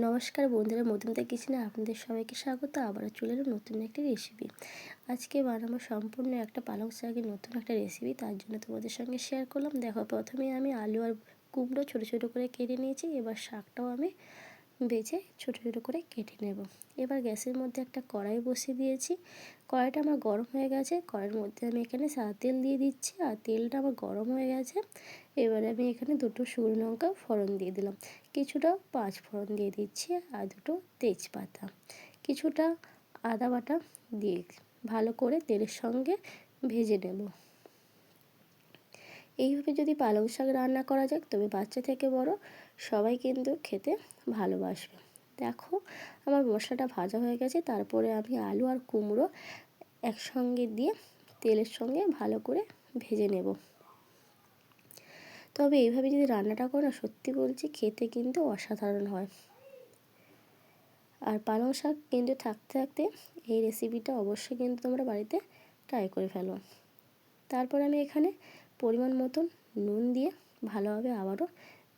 নমস্কার বন্ধুরা মধুমিতা কিচেনে আপনাদের সবাইকে স্বাগত। আবারও চলে এলো নতুন একটি রেসিপি আজকে বানাবো সম্পূর্ণ একটা পালং শাকের নতুন একটা রেসিপি তার জন্য তোমাদের সঙ্গে শেয়ার করলাম। দেখো, প্রথমে আমি আলু আর কুমড়ো ছোটো ছোটো করে কেটে নিয়েছি, এবার শাকটাও আমি বেছে ছোটো ছোটো করে কেটে নেব। এবার গ্যাসের মধ্যে একটা কড়াই বসিয়ে দিয়েছি। কড়াইটা আমার গরম হয়ে গেছে। কড়াইয়ের মধ্যে আমি এখানে সাদা তেল দিয়ে দিচ্ছি আর তেলটা আমার গরম হয়ে গেছে। এবারে আমি এখানে দুটো শুকনো লঙ্কা ফোড়ন দিয়ে দিলাম। কিছুটা পাঁচ ফোড়ন দিয়ে দিচ্ছি আর দুটো তেজপাতা। কিছুটা আদা বাটা দিয়ে ভালো করে তেলের সঙ্গে ভেজে নেব। এইভাবে যদি পালং শাক রান্না করা যাক তবে বাচ্চা থেকে বড়, সবাই কিন্তু খেতে ভালোবাসবে। দেখো, আমার মশলাটা ভাজা হয়ে গেছে, তারপরে আমি আলু আর কুমড়ো একসঙ্গে দিয়ে তেলের সঙ্গে ভালো করে ভেজে নেব। তবে এইভাবে যদি রান্নাটা করো না, সত্যি বলছি, খেতে কিন্তু অসাধারণ হয়। আর পালং শাক কিন্তু থাকতে থাকতে এই রেসিপিটা অবশ্যই কিন্তু তোমরা বাড়িতে ট্রাই করে ফেলো। তারপর আমি এখানে পরিমাণ মতন নুন দিয়ে ভালোভাবে আবারও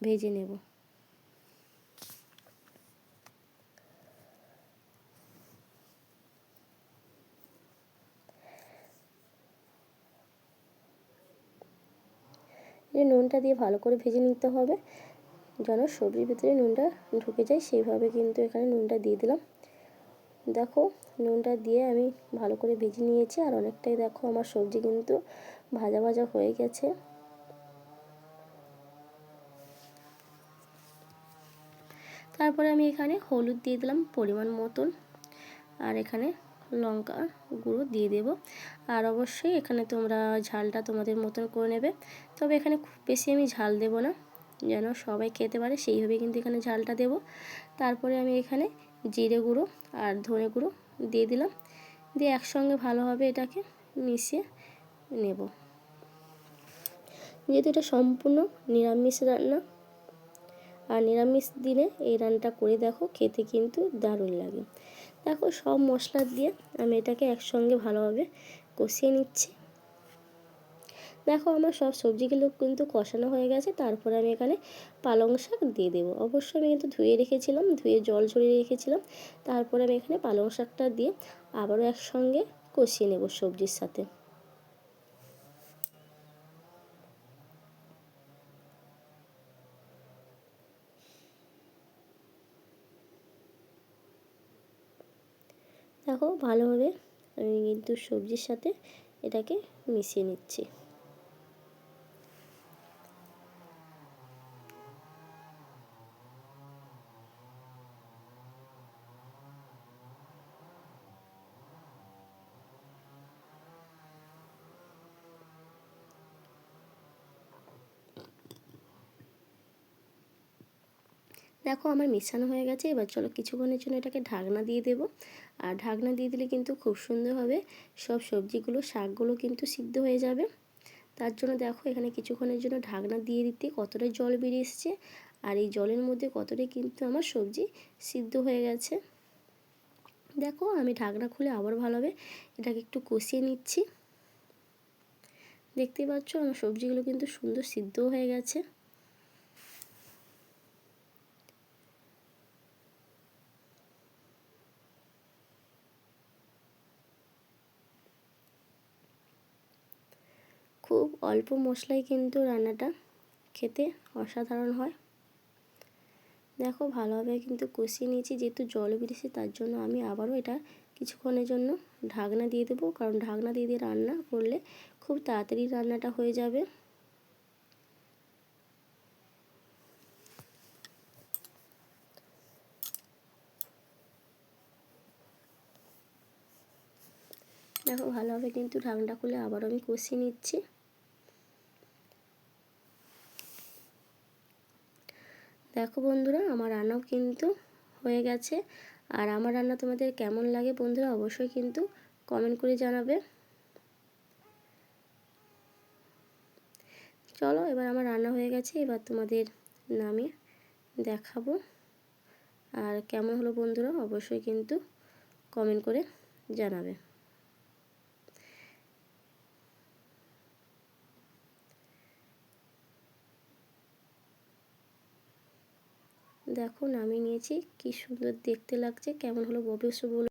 ভেজে নেব। এই নুনটা দিয়ে ভালো করে ভেজে নিতে হবে, যেন সবজির ভিতরে নুনটা ঢুকে যায়, সেইভাবে কিন্তু এখানে নুনটা দিয়ে দিলাম। দেখো নুনটা দিয়ে আমি ভালো করে ভেজে নিয়েছি আর অনেকটাই দেখো আমার সবজি কিন্তু ভাজা ভাজা হয়ে গেছে। তারপরে আমি এখানে হলুদ দিয়ে দিলাম পরিমাণ মতন আর এখানে লঙ্কা গুঁড়ো দিয়ে দেব। আর অবশ্যই এখানে তোমরা ঝালটা তোমাদের মতন করে নেবে। তবে এখানে খুব বেশি আমি ঝাল দেব না, যেন সবাই খেতে পারে সেইভাবে কিন্তু এখানে ঝালটা দেব। তারপরে আমি এখানে জিরে গুঁড়ো আর ধনে গুঁড়ো দিয়ে দিলাম। দিয়ে একসঙ্গে ভালোভাবে এটাকে মিশিয়ে নেব। যেহেতু এটা সম্পূর্ণ নিরামিষ রান্না, আর নিরামিষ দিনে এই রান্নাটা করে দেখো, খেতে কিন্তু দারুণ লাগে। দেখো সব মশলা দিয়ে আমি এটাকে একসঙ্গে ভালোভাবে কষিয়ে নিচ্ছি। দেখো আমার সব সবজিগুলো কিন্তু কষানো হয়ে গেছে, তারপরে আমি এখানে পালং শাক দিয়ে দেবো। অবশ্যই আমি কিন্তু ধুয়ে রেখেছিলাম, ধুয়ে জল ঝরিয়ে রেখেছিলাম, তারপরে আমি এখানে পালং শাকটা দিয়ে আবারও একসঙ্গে কষিয়ে নেব সবজির সাথে। দেখো ভালোভাবে আমি কিন্তু সবজির সাথে এটাকে মিশিয়ে নিচ্ছি। দেখো আমার মিশানো হয়ে গেছে, এবার চলো কিছুক্ষণের জন্য এটাকে ঢাকনা দিয়ে দেব। আর ঢাকনা দিয়ে দিলে কিন্তু খুব সুন্দরভাবে সব সবজিগুলো, শাকগুলো কিন্তু সিদ্ধ হয়ে যাবে। তার জন্য দেখো এখানে কিছুক্ষণের জন্য ঢাকনা দিয়ে দিতে কতটা জল বেরিয়ে এসছে, আর এই জলের মধ্যে কতটাই কিন্তু আমার সবজি সিদ্ধ হয়ে গেছে। দেখো আমি ঢাকনা খুলে আবার ভালোভাবে এটাকে একটু কষিয়ে নিচ্ছি। দেখতেই পাচ্ছ আমার সবজিগুলো কিন্তু সুন্দর সিদ্ধ হয়ে গেছে। খুব অল্প মশলায় কিন্তু রান্নাটা খেতে অসাধারণ হয়। দেখো ভালোভাবে কিন্তু কষিয়ে নিয়েছি, যেহেতু জল বেরিয়েছে তার জন্য আমি আবারও এটা কিছুক্ষণের জন্য ঢাকনা দিয়ে দেবো, কারণ ঢাকনা দিয়ে দিয়ে রান্না করলে খুব তাড়াতাড়ি রান্নাটা হয়ে যাবে। দেখো ভালোভাবে কিন্তু ঢাকনাটা খুলে আবারও আমি কষিয়ে নিচ্ছি। দেখো বন্ধুরা, আমার রান্নাও কিন্তু হয়ে গেছে। আর আমার রান্না তোমাদের কেমন লাগে বন্ধুরা, অবশ্যই কিন্তু কমেন্ট করে জানাবে। চলো, এবার আমার রান্না হয়ে গেছে, এবার তোমাদের নামে দেখাবো। আর কেমন হলো বন্ধুরা, অবশ্যই কিন্তু কমেন্ট করে জানাবে। দেখো আমি নিয়েছি। কি সুন্দর দেখতে লাগছে। কেমন হলো অবশ্যই বলো